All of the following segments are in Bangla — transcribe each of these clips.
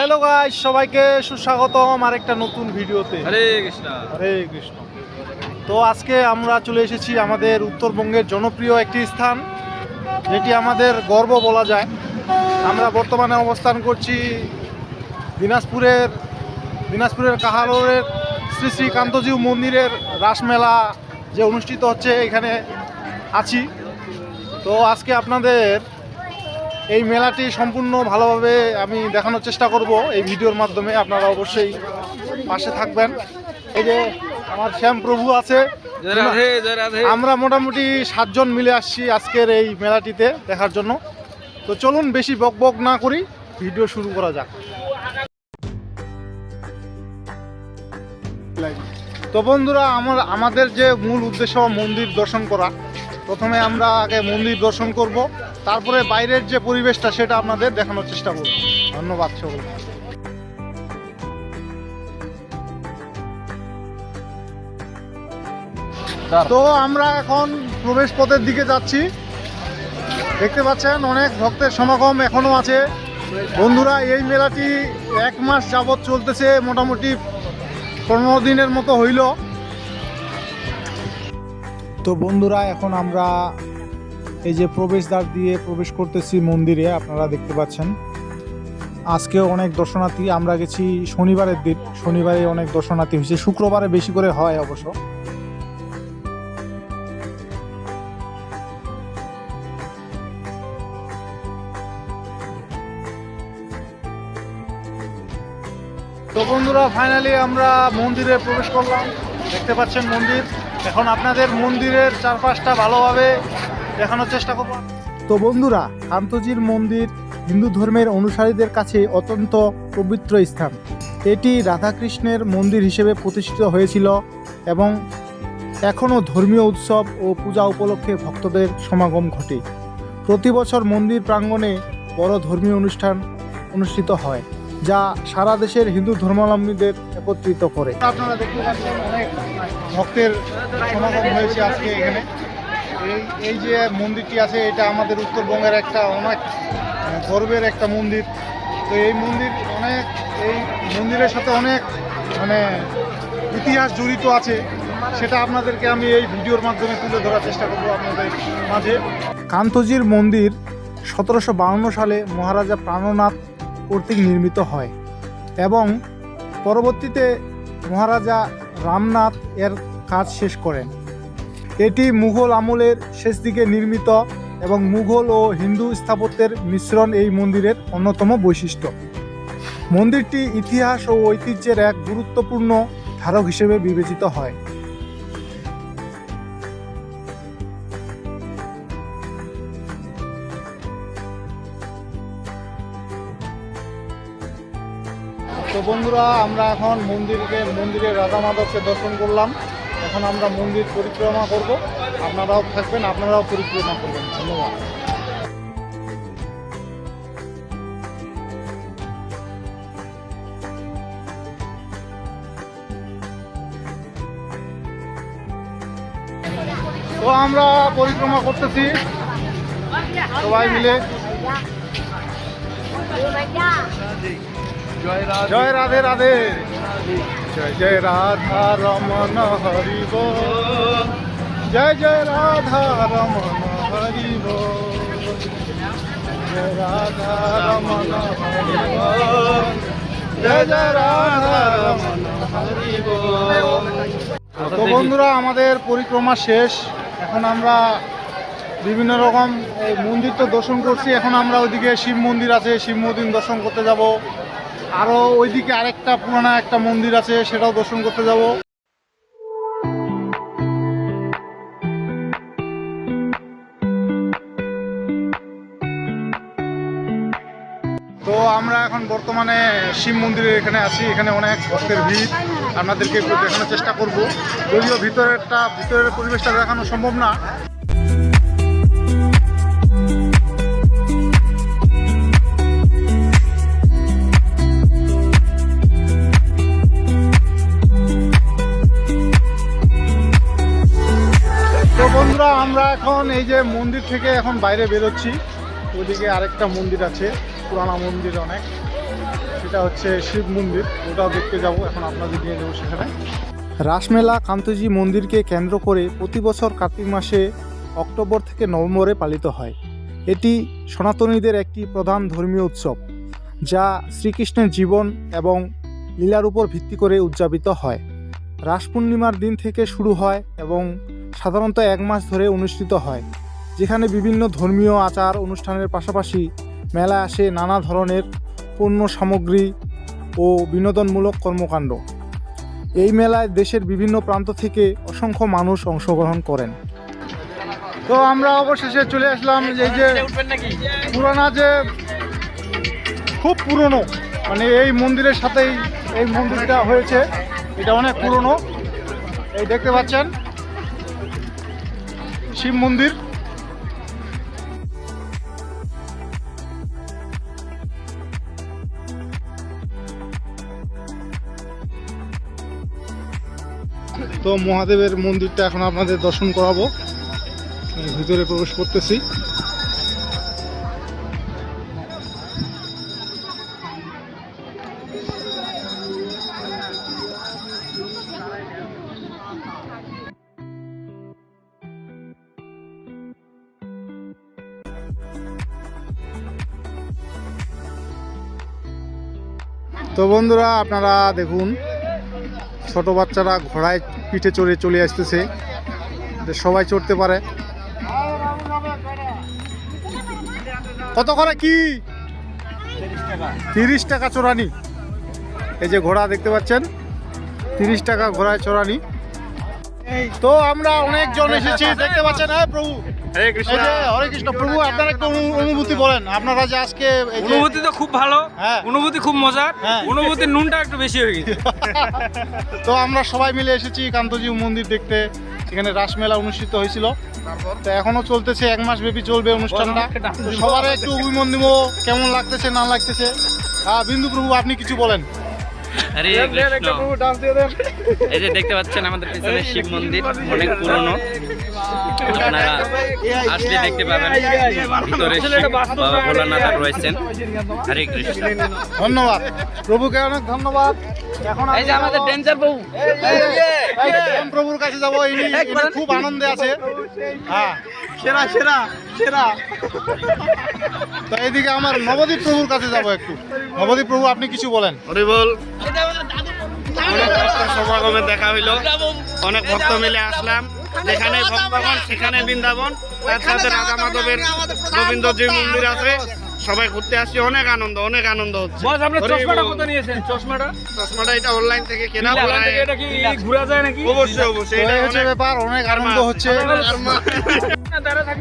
হ্যালো গাইস সবাইকে সুস্বাগতম আর একটা নতুন ভিডিওতে। হরে কৃষ্ণ। হরে কৃষ্ণ। তো আজকে আমরা চলে এসেছি আমাদের উত্তরবঙ্গের জনপ্রিয় একটি স্থান যেটি আমাদের গর্ব বলা যায়। আমরা বর্তমানে অবস্থান করছি দিনাজপুরের দিনাজপুরের কাহালোরের শ্রী শ্রী কান্তজিউ মন্দিরের রাসমেলা যে অনুষ্ঠিত হচ্ছে এখানে আছি। তো আজকে আপনাদের এই মেলাটি সম্পূর্ণ ভালোভাবে আমি দেখানোর চেষ্টা করব। এই ভিডিওর মাধ্যমে আপনারা অবশ্যই পাশে থাকবেন। এই যে আমার শ্যাম প্রভু আছে আমরা মোটামুটি সাতজন মিলে আসছি আজকের এই মেলাটিতে দেখার জন্য। তো চলুন বেশি বক বক না করি ভিডিও শুরু করা যাক। তো বন্ধুরা আমার আমাদের যে মূল উদ্দেশ্য মন্দির দর্শন করা প্রথমে আমরা আগে মন্দির দর্শন করব। তারপরে বাইরের যে পরিবেশটা সেটা আপনাদের দেখানোর চেষ্টা করব। ধন্যবাদ সকলকে। তো আমরা এখন প্রবেশ পথের দিকে যাচ্ছি। দেখতে পাচ্ছেন অনেক ভক্তের সমাগম এখনও আছে। বন্ধুরা এই মেলাটি এক মাস যাবৎ চলতেছে মোটামুটি পনেরো দিনের মতো হইল। তো বন্ধুরা এখন আমরা এই যে প্রবেশদ্বার দিয়ে প্রবেশ করতেছি মন্দিরে, আপনারা দেখতে পাচ্ছেন। আজকেও অনেক দর্শনার্থী, আমরা গেছি শনিবারের দিন। শনিবারে অনেক দর্শনার্থী হয়েছে। শুক্রবারে বেশি করে হয় অবশ্য। তো বন্ধুরা ফাইনালি আমরা মন্দিরে প্রবেশ করলাম। দেখতে পাচ্ছেন মন্দির। এখন আপনাদের মন্দিরের চারপাশটা ভালোভাবে দেখানোর চেষ্টা করব। তো বন্ধুরা কান্তজির মন্দির হিন্দু ধর্মের অনুসারীদের কাছে অত্যন্ত পবিত্র স্থান। এটি রাধাকৃষ্ণের মন্দির হিসেবে প্রতিষ্ঠিত হয়েছিল এবং এখনও ধর্মীয় উৎসব ও পূজা উপলক্ষে ভক্তদের সমাগম ঘটে। প্রতি বছর মন্দির প্রাঙ্গণে বড় ধর্মীয় অনুষ্ঠান অনুষ্ঠিত হয় যা সারা দেশের হিন্দু ধর্মাবলম্বীদের একত্রিত করে। আপনারা দেখতে পাচ্ছেন অনেক ভক্তের সমাগম হয়েছে আজকে এখানে। এই এই যে মন্দিরটি আছে, এটা আমাদের উত্তরবঙ্গের একটা অনেক গর্বের একটা মন্দির। তো এই মন্দির অনেক, এই মন্দিরের সাথে অনেক মানে ইতিহাস জড়িত আছে। সেটা আপনাদেরকে আমি এই ভিডিওর মাধ্যমে তুলে ধরার চেষ্টা করব আপনাদের মাঝে। কান্তজির মন্দির সতেরোশো সালে মহারাজা প্রাণনাথ কর্তৃক নির্মিত হয় এবং পরবর্তীতে মহারাজা রামনাথ এর কাজ শেষ করেন। এটি মুঘল আমলের শেষ দিকে নির্মিত এবং মুঘল ও হিন্দু স্থাপত্যের মিশ্রণ এই মন্দিরের অন্যতম বৈশিষ্ট্য। মন্দিরটি ইতিহাস ও ঐতিহ্যের এক গুরুত্বপূর্ণ ধারক হিসেবে বিবেচিত হয়। তো বন্ধুরা, আমরা এখন মন্দিরকে মন্দিরে রাধা মাধবকে দর্শন করলাম। এখন আমরা মন্দির পরিক্রমা করব। আপনারাও থাকবেন, আপনারাও পরিক্রমা করবেন। ধন্যবাদ। তো আমরা পরিক্রমা করতেছি। সবাই মিলে। জয় রাধে রাধে। জয় জয় রাধা রমন হরিব। জয় জয় রাধা রমন হরিব। জয় রাধা রমন হরিব। জয় জয় রাধা রমন হরিব। তো বন্ধুরা, আমাদের পরিক্রমা শেষ। এখন আমরা বিভিন্ন রকম মন্দির তো দর্শন করছি। এখন আমরা ওইদিকে শিব মন্দির আছে। শিব মন্দির দর্শন করতে যাব। আরও ওইদিকে আরেকটা পুরানা একটা মন্দির আছে, সেটাও দর্শন করতে যাব। তো আমরা এখন বর্তমানে শিব মন্দিরের এখানে আছি, এখানে অনেক ভক্তের ভিড়। আপনাদেরকে দেখানোর চেষ্টা করব। যদিও ভিতরেরটা, ভিতরের পরিবেশটা দেখানো সম্ভব না মন্দির থেকে এখন বাইরে বেরোচ্ছি। ওইদিকে আরেকটা মন্দির আছে, পুরানা মন্দির অনেক। সেটা হচ্ছে শিব মন্দির, ওটাও দেখতে যাব, এখন আপনাদের নিয়ে যাব সেখানে। রাসমেলা কান্তজি মন্দিরকে কেন্দ্র করে প্রতি বছর কার্তিক মাসে অক্টোবর থেকে নভেম্বরে পালিত হয়। এটি সনাতনীদের একটি প্রধান ধর্মীয় উৎসব, যা শ্রীকৃষ্ণের জীবন এবং লীলার উপর ভিত্তি করে উদযাপিত হয়। রাস পূর্ণিমার দিন থেকে শুরু হয় এবং সাধারণত এক মাস ধরে অনুষ্ঠিত হয়। যেখানে বিভিন্ন ধর্মীয় আচার অনুষ্ঠানের পাশাপাশি মেলায় আসে নানা ধরনের পণ্য সামগ্রী ও বিনোদনমূলক কর্মকাণ্ড। এই মেলায় দেশের বিভিন্ন প্রান্ত থেকে অসংখ্য মানুষ অংশগ্রহণ করেন। তো আমরা অবশেষে চলে আসলাম এই যে পুরানা যে খুব পুরনো মানে এই মন্দিরের সাথেই এই মন্দিরটা হয়েছে, এটা অনেক পুরনো। এই দেখতে পাচ্ছেন? শিব মন্দির। তো মহাদেবের মন্দিরটা এখন আপনাদের দর্শন করাবো। ভিতরে প্রবেশ করতেছি। তো বন্ধুরা আপনারা দেখুন ছোট বাচ্চারা ঘোড়ায় পিঠে চড়ে চলে আসতেছে। সবাই চড়তে পারে। কত করে কি? তিরিশ টাকা চোরানি। এই যে ঘোড়া দেখতে পাচ্ছেন। তিরিশ টাকা ঘোড়ায় চোরানি। তো আমরা অনেকজন এসেছি দেখতে পাচ্ছেন হ্যাঁ প্রভু। হরে কৃষ্ণ। প্রভু আপনারা একটু অনু- অনুভূতি বলেন। আপনারা যে আজকে অনুভূতি তো খুব ভালো। হ্যাঁ। অনুভূতি খুব মজার। হ্যাঁ। অনুভূতির নুনটা একটু বেশি হয়ে গেছে। তো আমরা সবাই মিলে এসেছি কান্তজি মন্দির দেখতে। এখানে রাসমেলা অনুষ্ঠিত হয়েছিল। তো এখনও চলতেছে এক মাস ব্যাপী চলবে অনুষ্ঠানটা। সবার একটু অভিমন দিব কেমন লাগতেছে না লাগতেছে? আহ, বিন্দু প্রভু আপনি কিছু বলেন। কৃষ্ণ। এই যে দেখতে পাচ্ছেন আমাদের পিছনে শিব মন্দির অনেক পুরনো। আপনারা আসলে দেখতে পাবেন ভিতরে বাবা ভোলানাথ রয়েছেন। হরে কৃষ্ণ। ধন্যবাদ। প্রভুকে অনেক ধন্যবাদ। এখন এই যে আমাদের ডেঞ্জার বউ প্রভুর কাছে যাব। খুব আনন্দে আছে। হ্যাঁ। সেরা সেরা সেরা। তো এইদিকে আমার নবদ্বীপ প্রভুর কাছে যাব একটু। নবদ্বীপ প্রভু আপনি কিছু বলেন। হরি বল সমাগমে দেখা হইল। অনেক ভক্ত মিলে আসলাম। যেখানে ভক্তগণ সেখানে বৃন্দাবন। তার সাথে রাধা মাধবের গোবিন্দ যে মন্দির আছে। সবাই ঘুরতে আসছি। অনেক আনন্দ অনেক আনন্দ হচ্ছে। বস আপনার চশমাটা কত নিয়েছেন? চশমাটা? চশমাটা এটা অনলাইন থেকে কেনা ওখান থেকে এটা কি ঘোরা যায় নাকি? অবশ্যই অবশ্যই এটা হচ্ছে ব্যাপার অনেক আনন্দ হচ্ছে।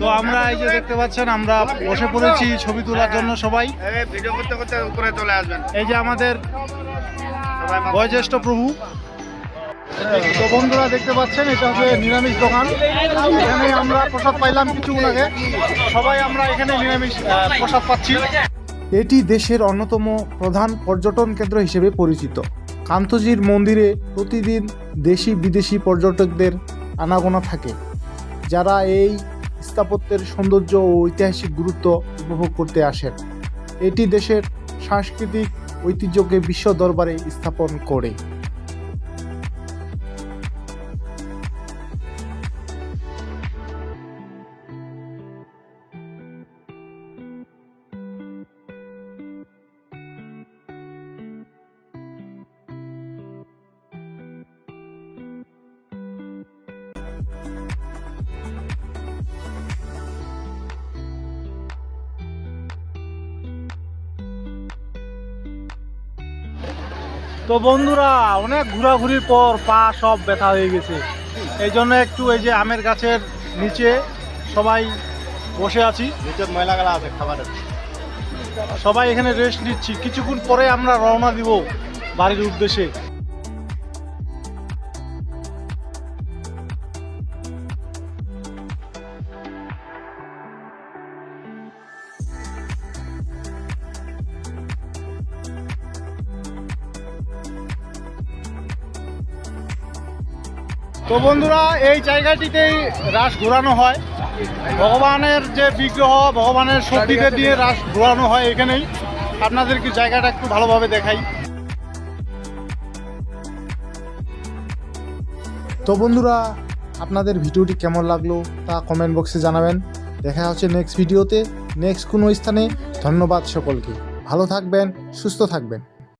তো আমরা এই যে দেখতে পাচ্ছেন, আমরা বসে পড়েছি ছবি তোলার জন্য সবাই। ভিডিও করতে করতে উপরে চলে আসবেন এই যে আমাদের বয়োজ্যেষ্ঠ প্রভু। তো বন্ধুরা দেখতে পাচ্ছেন, এটা হচ্ছে নিরামিষ দোকান। এখানে আমরা প্রসাদ পাইলাম কিছুক্ষণ আগে। সবাই আমরা এখানে নিরামিষ প্রসাদ পাচ্ছি। এটি দেশের অন্যতম প্রধান পর্যটন কেন্দ্র হিসেবে পরিচিত। কান্তজির মন্দিরে প্রতিদিন দেশি বিদেশি পর্যটকদের আনাগোনা থাকে। যারা এই স্থাপত্যের সৌন্দর্য ও ঐতিহাসিক গুরুত্ব উপভোগ করতে আসেন। এটি দেশের সাংস্কৃতিক ঐতিহ্যকে বিশ্ব দরবারে স্থাপন করে। তো বন্ধুরা অনেক ঘোরাঘুরির পর পা সব ব্যথা হয়ে গেছে। এই জন্য একটু এই যে আমের গাছের নিচে সবাই বসে আছি। ময়লা গালা আছে খাবারের। সবাই এখানে রেস্ট নিচ্ছি। কিছুক্ষণ পরে আমরা রওনা দিব বাড়ির উদ্দেশ্যে। তো বন্ধুরা, এই জায়গাটিতেই রাস ঘোরানো হয়। ভগবানের যে বিগ্রহ, ভগবানের শক্তিকে দিয়ে রাস ঘোরানো হয় এখানেই। আপনাদেরকে জায়গাটা একটু ভালোভাবে দেখাই। তো বন্ধুরা, আপনাদের ভিডিওটি কেমন লাগল তা কমেন্ট বক্সে জানাবেন। দেখা হচ্ছে নেক্সট ভিডিওতে নেক্সট কোনো স্থানে ধন্যবাদ সকলকে। ভালো থাকবেন, সুস্থ থাকবেন।